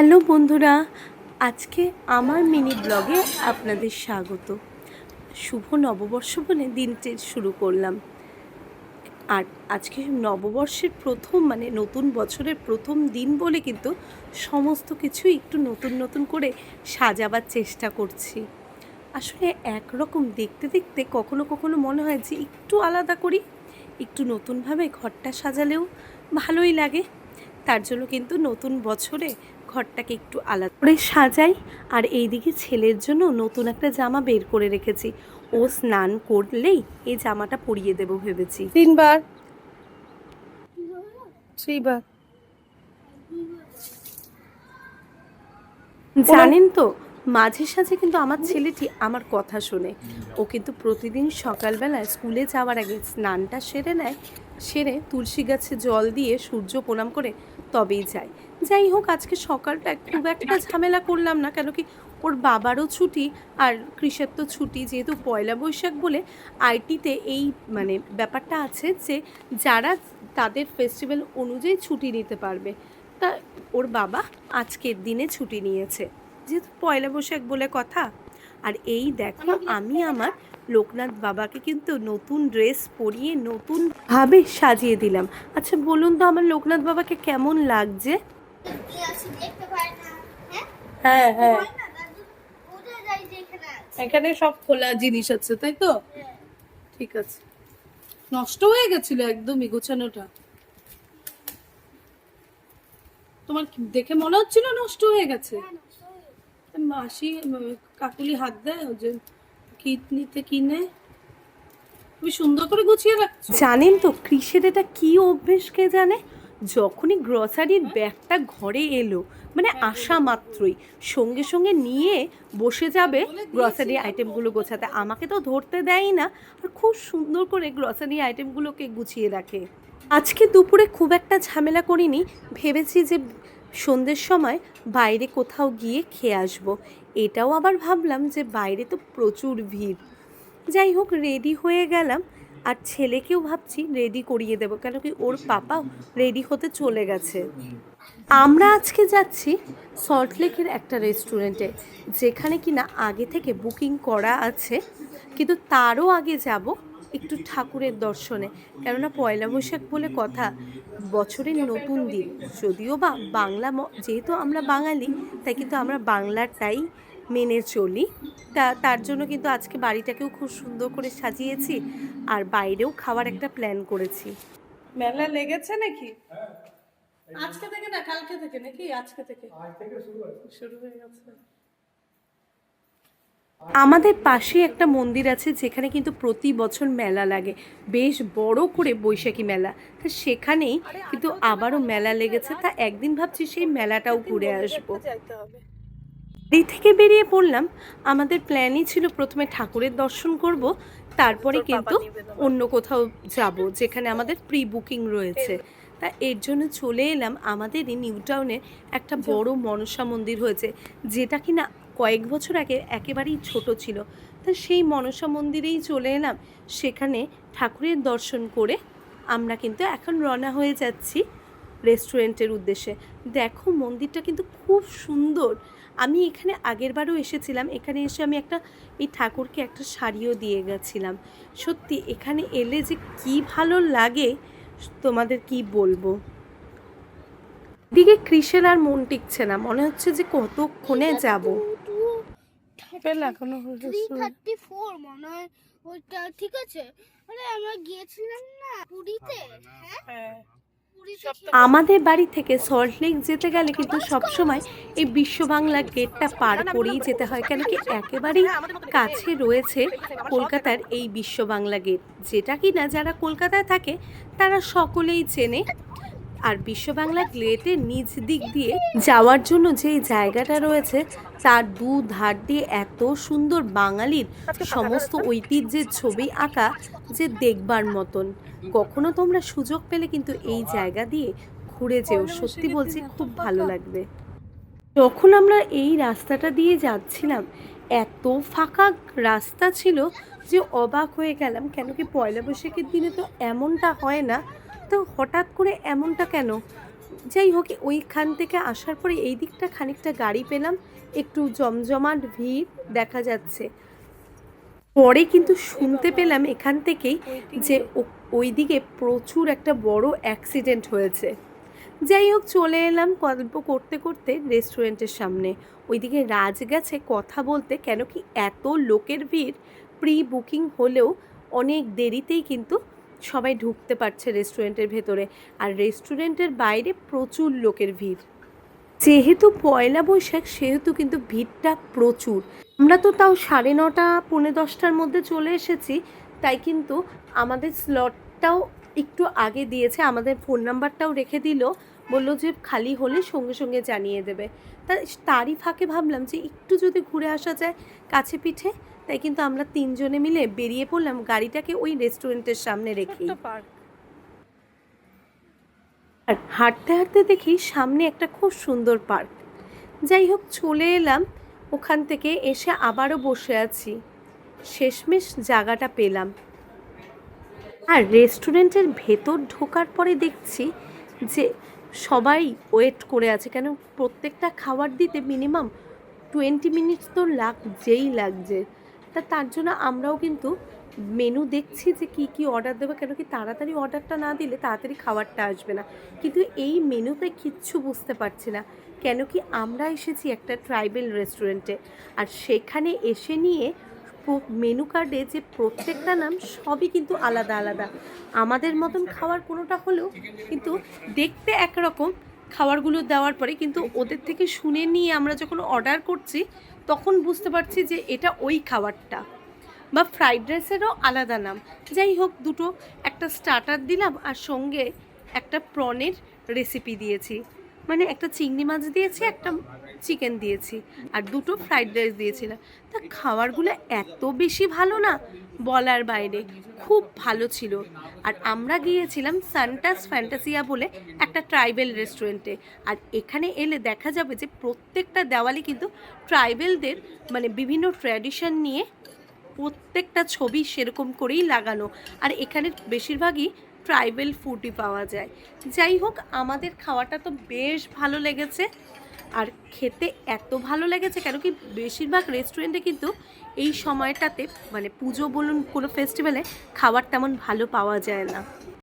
Hello বন্ধুরা, আজকে আমার মিনি ব্লগে আপনাদের স্বাগত। শুভ নববর্ষ বলে দিনটি শুরু করলাম। আর আজকে নববর্ষের প্রথম মানে নতুন বছরের প্রথম দিন বলে কিন্তু সমস্ত কিছু একটু নতুন নতুন করে সাজাবার চেষ্টা করছি। আসলে একরকম দেখতে দেখতে কখনো কখনো মনে হয় যে একটু আলাদা করি, একটু নতুনভাবে ঘরটা সাজালেও ভালোই লাগে। তার জন্য কিন্তু নতুন বছরে ঘরটাকে একটু আলাদা করে সাজাই। আর এইদিকে ছেলের জন্য নতুন একটা জামা বের করে রেখেছি। ও স্নান করলেই এই জামাটা পরিয়ে দেবো ভেবেছি। তিনবার। থ্রিবার। জানেন তো মাঝে সাঝে কিন্তু আমার ছেলেটি আমার কথা শোনে। ও কিন্তু প্রতিদিন সকালবেলা স্কুলে যাওয়ার আগে স্নানটা সেরে নেয়। সেরে তুলসী গাছে জল দিয়ে সূর্য প্রণাম করে তবেই যায়। যাই হোক, আজকে সকালটা খুব একটা ঝামেলা করলাম না, কেন কি ওর বাবারও ছুটি আর কৃষের তো ছুটি, যেহেতু পয়লা বৈশাখ বলে আইটিতে এই মানে ব্যাপারটা আছে যে যারা তাদের ফেস্টিভ্যাল অনুযায়ী ছুটি নিতে পারবে, তা ওর বাবা আজকের দিনে ছুটি নিয়েছে। যেহেতু পয়লা বৈশাখ বলে কথা আর এই দেখো, আমি আমার লোকনাথ বাবাকে কিন্তু নতুন ড্রেস পরিয়ে নতুন ভাবে সাজিয়ে দিলাম। আচ্ছা বলুন তো আমার লোকনাথ বাবাকে কেমন লাগছে? হ্যাঁ হ্যাঁ। এখানে সব খোলা জিনিস আছে, তাই তো? ঠিক আছে। নষ্ট হয়ে গেছিল একদমই গোছানোটা। তোমার দেখে মনে হচ্ছিল নষ্ট হয়ে গেছে? মাসি কাকুলি হাত দেয় ও যে কিট নিতে কিনে। তুমি সুন্দর করে গুছিয়ে রাখছো। জানেন তো কৃষের এটা কি অভ্যেস কে জানে? যখনই গ্রসারির ব্যাগটা ঘরে এলো মানে আসা মাত্রই সঙ্গে সঙ্গে নিয়ে বসে যাবে গ্রসারি আইটেমগুলো গোছাতে। আমাকে তো ধরতে দেয়ই না আর খুব সুন্দর করে গ্রসারি আইটেমগুলোকে গুছিয়ে রাখে। আজকে দুপুরে খুব একটা ঝামেলা করিনি ভেবেছি যে সন্ধ্যের সময় বাইরে কোথাও গিয়ে খেয়ে আসব। এটাও আবার ভাবলাম যে বাইরে তো প্রচুর ভিড়। যাই হোক রেডি হয়ে গেলাম। আর ছেলেকেও ভাবছি রেডি করিয়ে দেবো, কেন কি ওর পাপাও রেডি হতে চলে গেছে। আমরা আজকে যাচ্ছি সল্টলেকের একটা রেস্টুরেন্টে যেখানে কিনা আগে থেকে বুকিং করা আছে, কিন্তু তারও আগে যাব একটু ঠাকুরের দর্শনে। কেননা পয়লা বৈশাখ বলে কথা বছরের নতুন দিন। যদিও বা বাংলা ম- যেহেতু আমরা বাঙালি তাই কিন্তু আমরা বাংলাটাই মেনে চলি। তা তার জন্য কিন্তু আজকে বাড়িটাকেও খুব সুন্দর করে সাজিয়েছি আর বাইরেও খাওয়ার একটা প্ল্যান করেছি। মেলা লেগেছে নাকি? আজকে থেকে না কালকে থেকে নাকি? আজকে থেকে। শুরু হয়ে গেছে। আমাদের পাশে একটা মন্দির আছে যেখানে কিন্তু প্রতি বছর মেলা লাগে। বেশ বড় করে বৈশাখী মেলা। তা সেখানেই কিন্তু আবারও মেলা লেগেছে। তা একদিন ভাবছি সেই মেলাটাও ঘুরে আসব। বাড়ি থেকে বেরিয়ে পড়লাম। আমাদের প্ল্যানই ছিল প্রথমে ঠাকুরের দর্শন করব তারপরে কিন্তু অন্য কোথাও যাব যেখানে আমাদের প্রি বুকিং রয়েছে তা এর জন্য চলে এলাম। আমাদের এই নিউ টাউনে একটা বড় মনসা মন্দির হয়েছে যেটা কিনা কয়েক বছর আগে একেবারেই ছোট ছিল। তা সেই মনসা মন্দিরেই চলে এলাম। সেখানে ঠাকুরের দর্শন করে আমরা কিন্তু এখন রওনা হয়ে যাচ্ছি রেস্টুরেন্টের উদ্দেশ্যে। দেখো, মন্দিরটা কিন্তু খুব সুন্দর। আমি এখানে আগের বারও এসেছিলাম। এখানে এসে আমি একটা, এই ঠাকুরকে একটা শাড়িও দিয়ে গেছিলাম। সত্যি, এখানে এলে যে কি ভালো লাগে, তোমাদের কি বলব? দিকে কৃষের আর মন টিকছে না। মনে হচ্ছে যে কতক্ষণে যাব। লাগানো থ্রি থার্টি ফোর মনে হয় ওইটা ঠিক আছে। আরে আমরা গিয়েছিলাম না পুরীতে? হ্যাঁ আমাদের বাড়ি থেকে সল্টলেক যেতে গেলে কিন্তু সবসময় এই বিশ্ব বাংলা গেটটা পার করেই যেতে হয় কেন কি একেবারেই কাছে রয়েছে কলকাতার এই বিশ্ব বাংলা গেট যেটা কি না যারা কলকাতায় থাকে তারা সকলেই চেনে আর বিশ্ব বাংলা গেটের নিচ দিক দিয়ে যাওয়ার জন্য যে জায়গাটা রয়েছে, তার দু ধার দিয়ে এত সুন্দর বাঙালির সমস্ত ঐতিহ্যের ছবি আঁকা যে দেখবার মতন। কখনো তোমরা সুযোগ পেলে কিন্তু এই জায়গা দিয়ে ঘুরে যেও। সত্যি বলছি, খুব ভালো লাগবে। যখন আমরা এই রাস্তাটা দিয়ে যাচ্ছিলাম, এত ফাঁকা রাস্তা ছিল যে অবাক হয়ে গেলাম, কেন কি পয়লা বৈশাখের দিনে তো এমনটা হয় না তো হঠাৎ করে এমনটা কেন? যাই হোক, ওইখান থেকে আসার পরে এই দিকটা খানিকটা গাড়ি পেলাম, একটু জমজমাট ভিড় দেখা যাচ্ছে। পরে কিন্তু শুনতে পেলাম এখান থেকেই যে ও- ওইদিকে প্রচুর একটা বড় অ্যাক্সিডেন্ট হয়েছে। যাই হোক, চলে এলাম গল্প করতে করতে রেস্টুরেন্টের সামনে। ওইদিকে রাজ গেছে কথা বলতে, কেন কি এত লোকের ভিড় প্রি বুকিং হলেও অনেক দেরিতেই কিন্তু সবাই ঢুকতে পারছে রেস্টুরেন্টের ভেতরে। আর রেস্টুরেন্টের বাইরে প্রচুর লোকের ভিড়। যেহেতু পয়লা বৈশাখ, সেহেতু কিন্তু ভিড়টা প্রচুর। আমরা তো তাও সাড়ে নটা, পৌনে দশটার মধ্যে চলে এসেছি। তাই কিন্তু আমাদের স্লটটাও একটু আগে দিয়েছে, আমাদের ফোন নাম্বারটাও রেখে দিল। বলল যে খালি হলে সঙ্গে সঙ্গে জানিয়ে দেবে। তা তারই ফাঁকে ভাবলাম যে একটু যদি ঘুরে আসা যায় কাছে পিঠে তাই কিন্তু আমরা তিনজনে মিলে বেরিয়ে পড়লাম গাড়িটাকে ওই রেস্টুরেন্টের সামনে রেখে আর হাঁটতে হাঁটতে দেখি সামনে একটা খুব সুন্দর পার্ক। যাই হোক চলে এলাম। ওখান থেকে এসে আবারও বসে আছি। শেষমেশ জায়গাটা পেলাম। আর রেস্টুরেন্টের ভেতর ঢোকার পরে দেখছি যে সবাই ওয়েট করে আছে কেন? প্রত্যেকটা খাবার দিতে মিনিমাম টোয়েন্টি মিনিটস তো লাগছেই লাগছে। তা তার জন্য আমরাও কিন্তু মেনু দেখছি যে কি কি অর্ডার দেবো, কেন কি তাড়াতাড়ি অর্ডারটা না দিলে তাড়াতাড়ি খাবারটা আসবে না। কিন্তু এই মেনুতে কিচ্ছু বুঝতে পারছি না, কেন কি আমরা এসেছি একটা ট্রাইবেল রেস্টুরেন্টে আর সেখানে এসে নিয়ে মেনু কার্ডে যে প্রত্যেকটা নাম সবই কিন্তু আলাদা আলাদা। আমাদের মতন খাবার কোনোটা হলেও কিন্তু দেখতে একরকম খাবারগুলো দেওয়ার পরে কিন্তু ওদের থেকে শুনে নিয়ে আমরা যখন অর্ডার করছি, তখন বুঝতে পারছি যে এটা ওই খাবারটা। বা ফ্রাইড রাইসেরও আলাদা নাম। যাই হোক, দুটো একটা স্টার্টার দিলাম আর সঙ্গে একটা প্রনের রেসিপি দিয়েছি। মানে একটা চিংড়ি মাছ দিয়েছি, একটা চিকেন দিয়েছি আর দুটো ফ্রাইড রাইস দিয়েছিলাম। তা খাবারগুলো এত বেশি ভালো না? বলার বাইরে, খুব ভালো ছিল। আর আমরা গিয়েছিলাম সানটাস ফ্যান্টাসিয়া বলে একটা ট্রাইবেল রেস্টুরেন্টে আর এখানে এলে দেখা যাবে যে প্রত্যেকটা দেওয়ালে কিন্তু ট্রাইবেলদের মানে বিভিন্ন ট্র্যাডিশন নিয়ে প্রত্যেকটা ছবি সেরকম করেই লাগানো। আর এখানে বেশিরভাগই ট্রাইবেল ফুডই পাওয়া যায়। যাই হোক, আমাদের খাওয়াটা তো বেশ ভালো লেগেছে। আর খেতে এত ভালো লেগেছে কেন কি বেশিরভাগ রেস্টুরেন্টে কিন্তু এই সময়টাতে মানে পুজো বলুন কোনো ফেস্টিভ্যালে খাবার তেমন ভালো পাওয়া যায় না।